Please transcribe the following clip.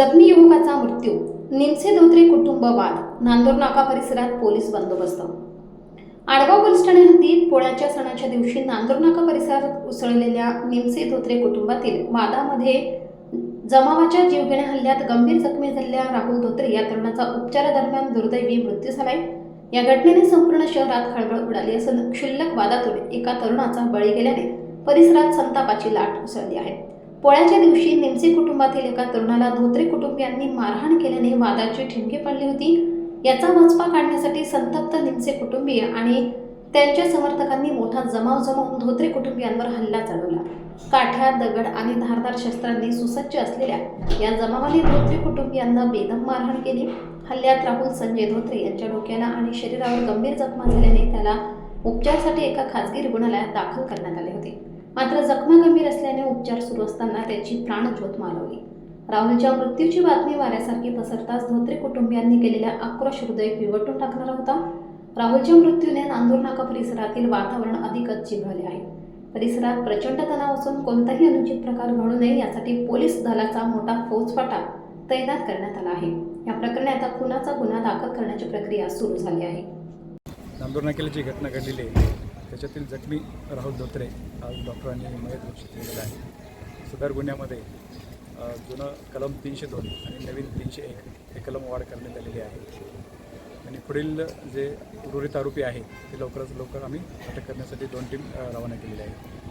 जखमी युवकाचा मृत्यू. निमसे धोत्रे कुटुंब वाद नांदूर नाका परिसरात पोलीस बंदोबस्त. आडगाव पोलीस ठाणे हद्दीत पोळ्याच्या सणाच्या दिवशी नांदूर नाका परिसरात उसळलेल्या निमसे धोत्रे कुटुंबातील वादामध्ये जमावाच्या जीवघेण्या हल्ल्यात गंभीर जखमी झालेल्या राहुल धोत्रे या तरुणाचा उपचारादरम्यान दुर्दैवी मृत्यू झालाय. या घटनेने संपूर्ण शहरात खळबळ उडाली असून क्षुल्लक वादातून एका तरुणाचा बळी गेल्याने परिसरात संतापाची लाट उसळली आहे. पोळ्याच्या दिवशी निमसे कुटुंब कुटुंबातील एका तरुणाला धोत्रे कुटुंबियांनी मारहाण केल्याने वादाची ठिणगी पडली होती. याचा वचपा काढण्यासाठी संतप्त निमसे कुटुंबीय आणि त्यांच्या समर्थकांनी मोठा जमाव जमवून धोत्रे कुटुंबियांवर हल्ला चालवला काठ्या दगड आणि धारदार शस्त्रांनी सुसज्ज असलेल्या या जमावाने धोत्रे कुटुंबियांना बेदम मारहाण केली. हल्ल्यात राहुल संजय धोत्रे यांच्या डोक्याला आणि शरीरावर गंभीर जखमा झाल्याने त्याला उपचारासाठी एका खासगी रुग्णालयात दाखल करण्यात आले होते. मात्र जखमा गंभीर असल्याने उपचार सुरू असताना त्याची प्राणज्योत मालवली. राहुलच्या मृत्यूची बातमी वाऱ्यासारखी पसरताच धोत्रे कुटुंबियांनी केलेल्या आक्रोश हृदय पिवटून टाकणारा होता. राहुलच्या मृत्यूने नांदूर नाका परिसरातील वातावरण अधिकच चिघळले आहे. परिसरात प्रचंड तणाव असून कोणताही अनुचित प्रकार घडू नये यासाठी पोलीस दलाचा मोठा फौजफाटा तैनात करण्यात आला आहे. या प्रकरणी आता खुनाचा गुन्हा दाखल करण्याची प्रक्रिया सुरू झाली आहे. नांदूर नाक्याला जी घटना घडलेली आहे त्याच्यातील जखमी राहुल धोत्रे आज डॉक्टरांनी मयत घोषित केलेला आहे. सदर गुन्ह्यामध्ये जुनं कलम तीनशे दोन आणि नवीन तीनशे एक हे कलम वाढ करण्यात आलेली आहे. आणि पुढील जे उर्वरित आरोपी आहे ते लवकरात लवकर आम्ही अटक करण्यासाठी दोन टीम रवाना केलेली आहे.